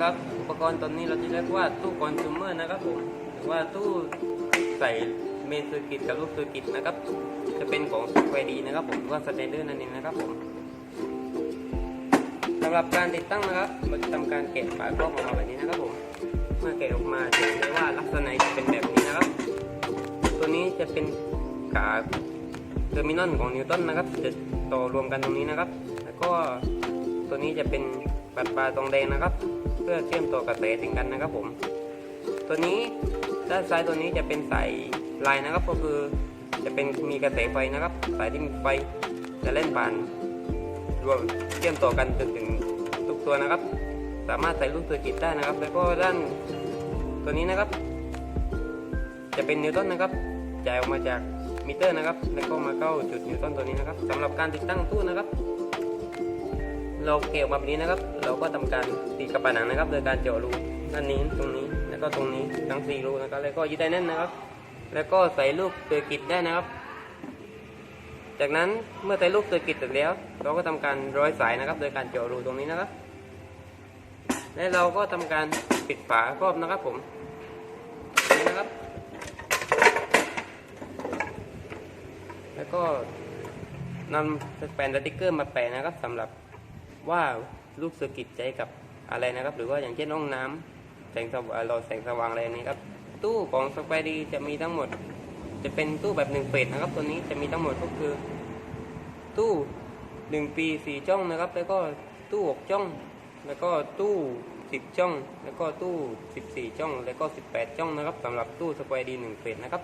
ครับอุปกรณ์ตัวนี้เราจะเรียกว่าตู้คอน sumer นะครับผมหรือว่าตู้ใส่เมนเซอร์กิตกับลูกเซอร์กิตนะครับ จะเป็นของสแควดีนะครับผมหรือว่าสแตนเดอร์นั่นเองนะครับผมสำหรับการติดตั้งนะครับเราจะทำการแกะฝากรอบออกมาแบบนี้นะครับผมเมื่อแกะออกมาจะเห็นได้ว่าลักษณะจะเป็นแบบนี้นะครับ ตัวนี้จะเป็นขาเทอร์มินอลของนิวตันนะครับจะต่อรวมกันตรงนี้นะครับ แล้วก็ตัวนี้จะเป็น ปัดปลาตรงแดงนะครับ เพื่อเชื่อมต่อกระแสถึงกันนะครับผม ตัวนี้ด้านซ้ายตัวนี้จะเป็นสายลายนะครับ ก็คือจะเป็นมีกระแสไฟนะครับ สายที่มีไฟจะเล่นผ่านรวมเชื่อมต่อกันจนถึงทุกตัวนะครับ สามารถใส่ลูกเซอร์กิตได้นะครับ แล้วก็ด้านตัวนี้นะครับ จะเป็นนิวตันนะครับจ่ายออกมาจากมิเตอร์นะครับ แล้วก็มาเข้าจุดนิวตันตัวนี้นะครับสำหรับการติดตั้งตู้นะครับ เราเกี่ยวมาแบบนี้นะครับ เราก็ทำการตีกับผนังนะครับ โดยการเจาะรูด้านนี้ตรงนี้แล้วก็ตรงนี้ทั้งสี่รูนะครับ แล้วก็ยึดได้แน่นนะครับ แล้วก็ใส่ลูกเซอร์กิตได้นะครับ จากนั้นเมื่อใส่ลูกเซอร์กิตเสร็จแล้ว เราก็ทำการร้อยสายนะครับ โดยการเจาะรูตรงนี้นะครับ และเราก็ทำการปิดฝาครอบนะครับผมนี่นะครับ แล้วก็นำแผ่นสติกเกอร์มาแปะนะครับสำหรับ ว่าลูกเซอร์กิตใช้กับอะไรนะครับ หรือว่าอย่างเช่นห้องน้ำแสงสว่างหลอดแสงสว่างอะไรนี้ครับ ตู้ของสไปดีจะมีทั้งหมด จะเป็นตู้แบบหนึ่งเฟสนะครับ ตัวนี้จะมีทั้งหมดก็คือ ตู้หนึ่งปีสี่ช่องนะครับ แล้วก็ตู้หกช่อง แล้วก็ตู้สิบช่อง แล้วก็ตู้สิบสี่ช่อง แล้วก็สิบแปดช่องนะครับสำหรับตู้สไปดีหนึ่งเฟสนะครับ